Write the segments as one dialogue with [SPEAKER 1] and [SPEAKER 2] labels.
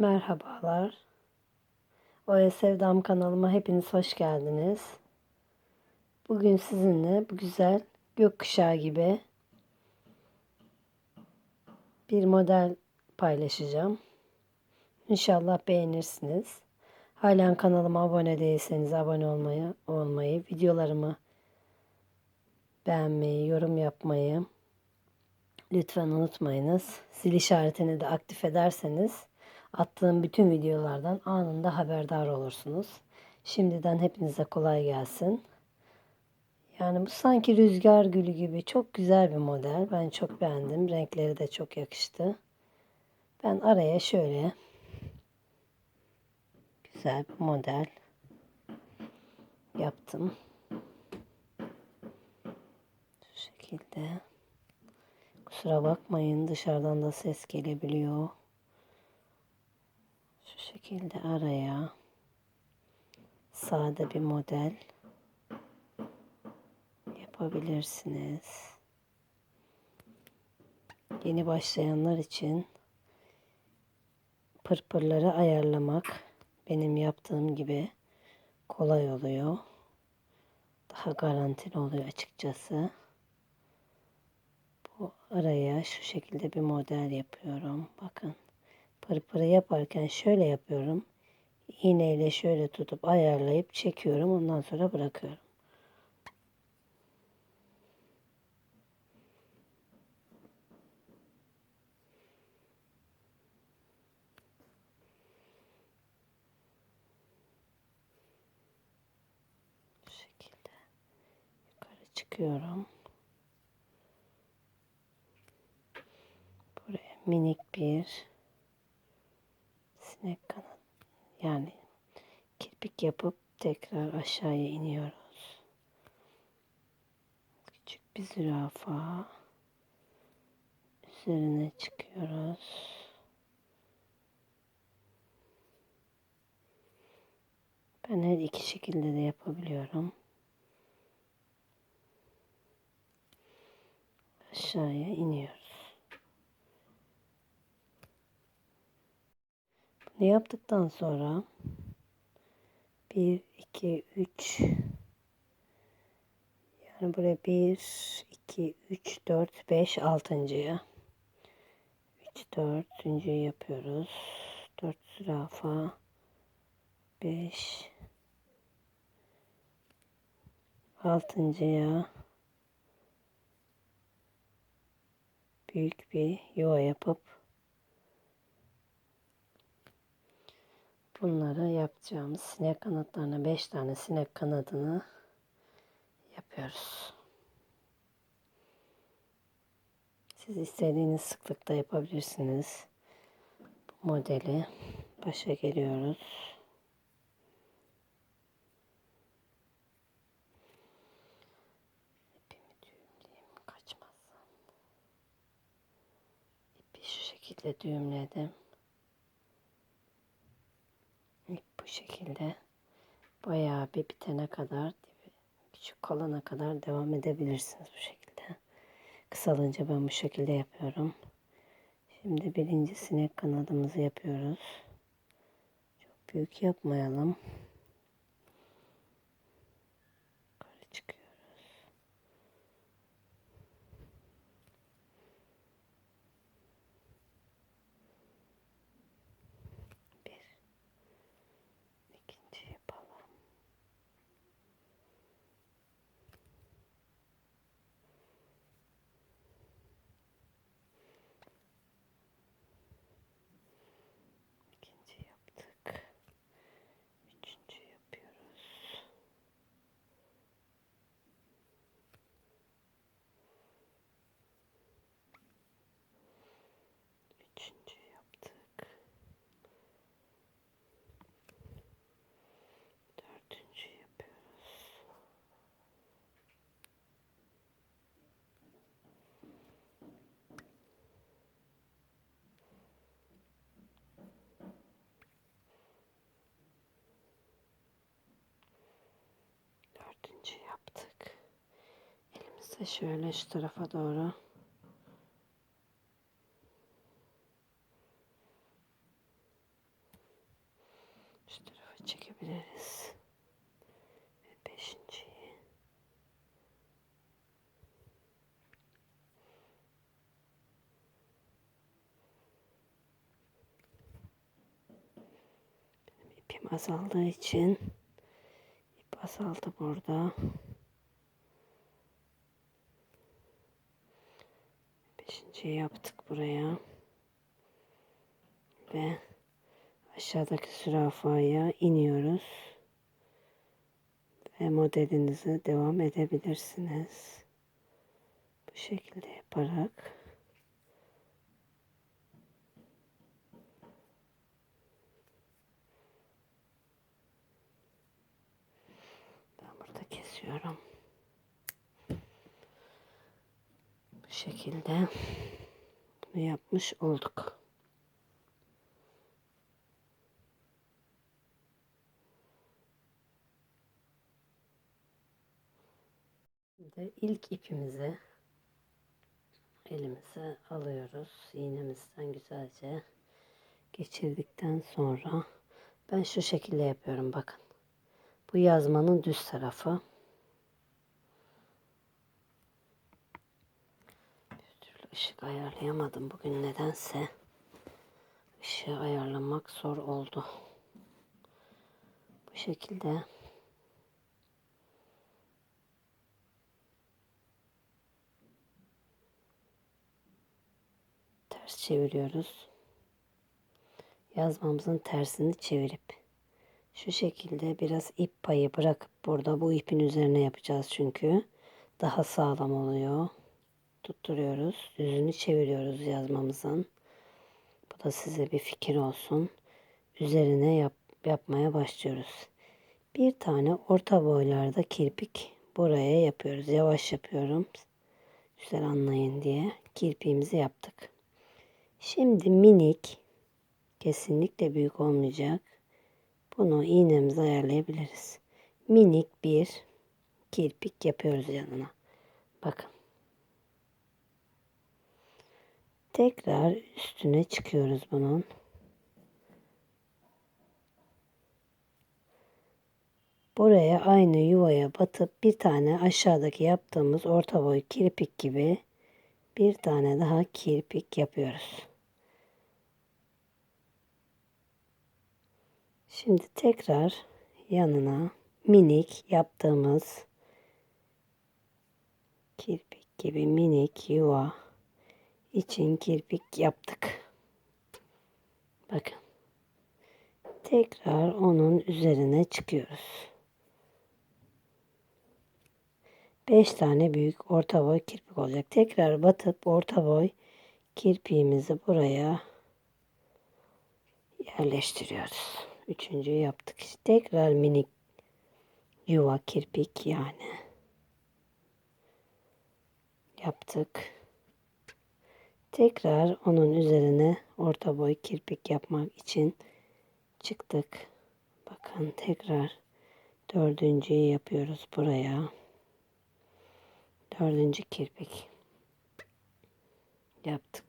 [SPEAKER 1] Merhabalar. Oya Sevdam kanalıma hepiniz hoş geldiniz. Bugün sizinle bu güzel gökkuşağı gibi bir model paylaşacağım. İnşallah beğenirsiniz. Halen kanalıma abone değilseniz abone olmayı, olmayı, videolarımı beğenmeyi, yorum yapmayı lütfen unutmayınız. Zil işaretini de aktif ederseniz attığım bütün videolardan anında haberdar olursunuz. Şimdiden hepinize kolay gelsin. Yani bu sanki rüzgar gülü gibi çok güzel bir model. Ben çok beğendim. Renkleri de çok yakıştı. Ben araya şöyle güzel bir model yaptım. Şu şekilde. Kusura bakmayın dışarıdan da ses gelebiliyor. Şekilde araya sade bir model yapabilirsiniz. Yeni başlayanlar için pırpırları ayarlamak benim yaptığım gibi kolay oluyor. Daha garantili oluyor açıkçası. Bu araya şu şekilde bir model yapıyorum. Bakın pırpırı yaparken şöyle yapıyorum. İğneyle şöyle tutup ayarlayıp çekiyorum. Ondan sonra bırakıyorum. Şekilde yukarı çıkıyorum. Buraya minik bir sinek kanat yani kirpik yapıp tekrar aşağıya iniyoruz. Küçük bir zürafa üzerine çıkıyoruz. Ben her iki şekilde de yapabiliyorum. Aşağıya iniyoruz. Bunu yaptıktan sonra? 1, 2, 3 yani buraya 1, 2, 3, 4, 5, 6.ya 3, 4. yapıyoruz. 4 zürafa. 5 altıncıya. Büyük bir yuva yapıp bunları yapacağımız sinek kanatlarına 5 tane sinek kanadını yapıyoruz. Siz istediğiniz sıklıkta yapabilirsiniz. Bu modeli başa geliyoruz. İpi şu şekilde düğümledim. İp bu şekilde bayağı bir bitene kadar küçük kalana kadar devam edebilirsiniz bu şekilde. Kısalınca ben bu şekilde yapıyorum. Şimdi birinci sinek kanadımızı yapıyoruz. Çok büyük yapmayalım. Yukarı çıkıyoruz. Bir. İkinci yapalım. İkinci yaptık. Üçüncü yapıyoruz. Üçüncü yaptık. Dördüncü yapıyoruz. Dördüncü yaptık. Elimizde şöyle şu tarafa doğru çekebiliriz. Ve beşinciyi. Benim ipim azaldığı için ip azaldı burada. Beşinciyi yaptık buraya. Ve aşağıdaki zürafaya iniyoruz. Ve modelinize devam edebilirsiniz. Bu şekilde yaparak ben burada kesiyorum. Bu şekilde bunu yapmış olduk. Şimdi ilk ipimizi elimize alıyoruz. İğnemizden güzelce geçirdikten sonra ben şu şekilde yapıyorum bakın. Bu yazmanın düz tarafı. Bir türlü ışık ayarlayamadım bugün nedense. Işığı ayarlamak zor oldu. Bu şekilde ters çeviriyoruz. Yazmamızın tersini çevirip şu şekilde biraz ip payı bırakıp burada bu ipin üzerine yapacağız çünkü daha sağlam oluyor. Tutturuyoruz. Düzünü çeviriyoruz yazmamızın. Bu da size bir fikir olsun. Üzerine yap, yapmaya başlıyoruz. Bir tane orta boylarda kirpik buraya yapıyoruz. Yavaş yapıyorum. Güzel anlayın diye kirpiğimizi yaptık. Şimdi minik kesinlikle büyük olmayacak. Bunu iğnemize ayarlayabiliriz. Minik bir kirpik yapıyoruz yanına. Bakın. Tekrar üstüne çıkıyoruz bunun. Buraya aynı yuvaya batıp bir tane aşağıdaki yaptığımız orta boy kirpik gibi bir tane daha kirpik yapıyoruz. Şimdi tekrar yanına minik yaptığımız kirpik gibi minik yuva için kirpik yaptık. Bakın. Tekrar onun üzerine çıkıyoruz. 5 tane büyük orta boy kirpik olacak. Tekrar batıp orta boy kirpiğimizi buraya yerleştiriyoruz. Üçüncüyü yaptık. İşte tekrar minik yuva kirpik yani. Yaptık. Tekrar onun üzerine orta boy kirpik yapmak için çıktık. Bakın tekrar dördüncüyü yapıyoruz buraya. Dördüncü kirpik yaptık.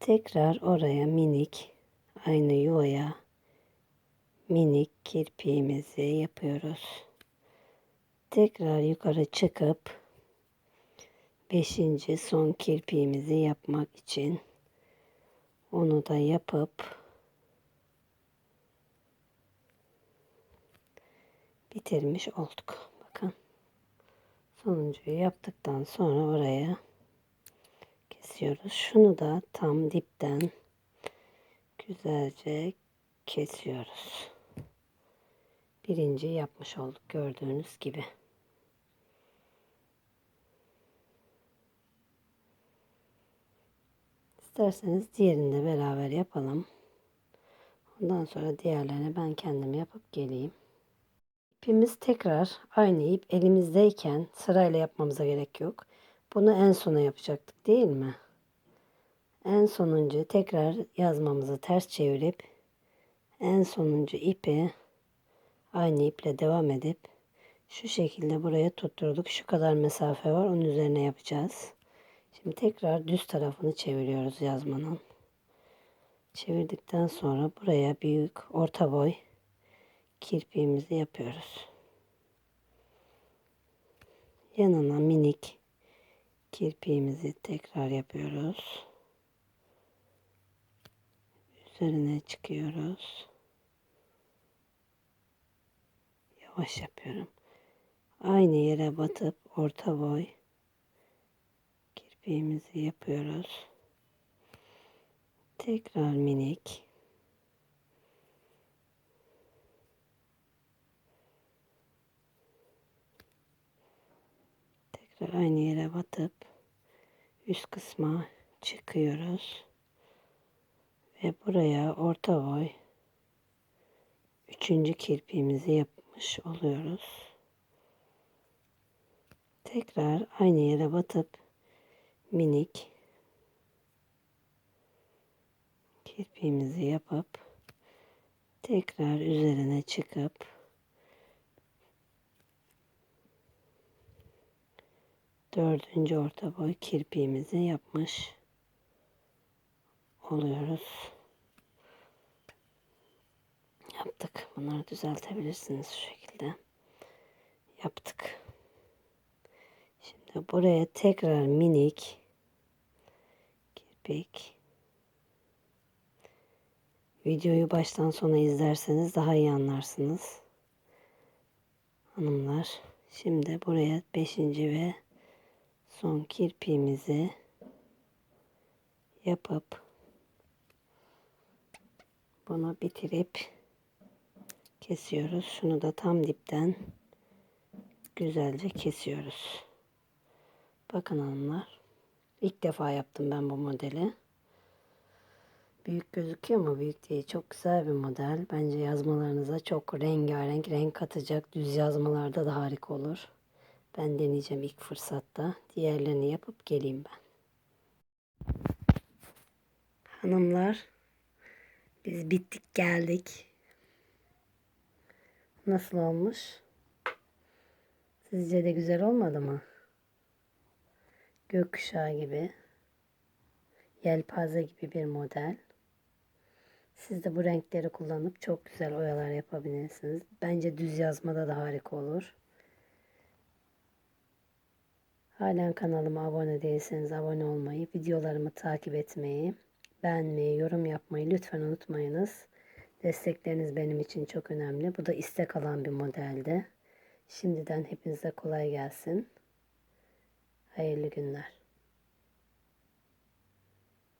[SPEAKER 1] Tekrar oraya minik aynı yuvaya minik kirpiğimizi yapıyoruz. Tekrar yukarı çıkıp beşinci son kirpiğimizi yapmak için onu da yapıp bitirmiş olduk. Bakın. Sonuncuyu yaptıktan sonra oraya kesiyoruz. Şunu da tam dipten güzelce kesiyoruz. Birinci yapmış olduk gördüğünüz gibi. İsterseniz diğerini de beraber yapalım. Ondan sonra diğerlerini ben kendim yapıp geleyim. İpimiz tekrar aynı ip elimizdeyken sırayla yapmamıza gerek yok. Bunu en sona yapacaktık değil mi? En sonuncu tekrar yazmamızı ters çevirip en sonuncu ipi aynı iple devam edip şu şekilde buraya tutturduk. Şu kadar mesafe var. Onun üzerine yapacağız. Şimdi tekrar düz tarafını çeviriyoruz yazmanın. Çevirdikten sonra buraya büyük orta boy kirpiğimizi yapıyoruz. Yanına minik kirpiğimizi tekrar yapıyoruz. Üzerine çıkıyoruz. Yavaş yapıyorum. Aynı yere batıp orta boy kirpiğimizi yapıyoruz. Tekrar minik. Tekrar aynı yere batıp üst kısma çıkıyoruz. Ve buraya orta boy üçüncü kirpiğimizi yapmış oluyoruz. Tekrar aynı yere batıp minik kirpiğimizi yapıp tekrar üzerine çıkıp dördüncü orta boy kirpiğimizi yapmış oluyoruz. Yaptık. Bunları düzeltebilirsiniz şu şekilde. Yaptık. Şimdi buraya tekrar minik kirpik Videoyu baştan sona izlerseniz daha iyi anlarsınız. Hanımlar. Şimdi buraya beşinci ve son kirpiğimizi yapıp bunu bitirip kesiyoruz. Şunu da tam dipten güzelce kesiyoruz. Bakın hanımlar. İlk defa yaptım ben bu modeli. Büyük gözüküyor ama büyük değil. Çok güzel bir model. Bence yazmalarınıza çok rengarenk renk katacak. Düz yazmalarda da harika olur. Ben deneyeceğim ilk fırsatta. Diğerlerini yapıp geleyim ben. Hanımlar biz bittik geldik. Nasıl olmuş? Sizce de güzel olmadı mı? Gökkuşağı gibi. Yelpaze gibi bir model. Siz de bu renkleri kullanıp çok güzel oyalar yapabilirsiniz. Bence düz yazmada da harika olur. Halen kanalıma abone değilseniz abone olmayı, videolarımı takip etmeyi, beğenmeyi, yorum yapmayı lütfen unutmayınız. Destekleriniz benim için çok önemli. Bu da istek alan bir modeldi. Şimdiden hepinize kolay gelsin. Hayırlı günler.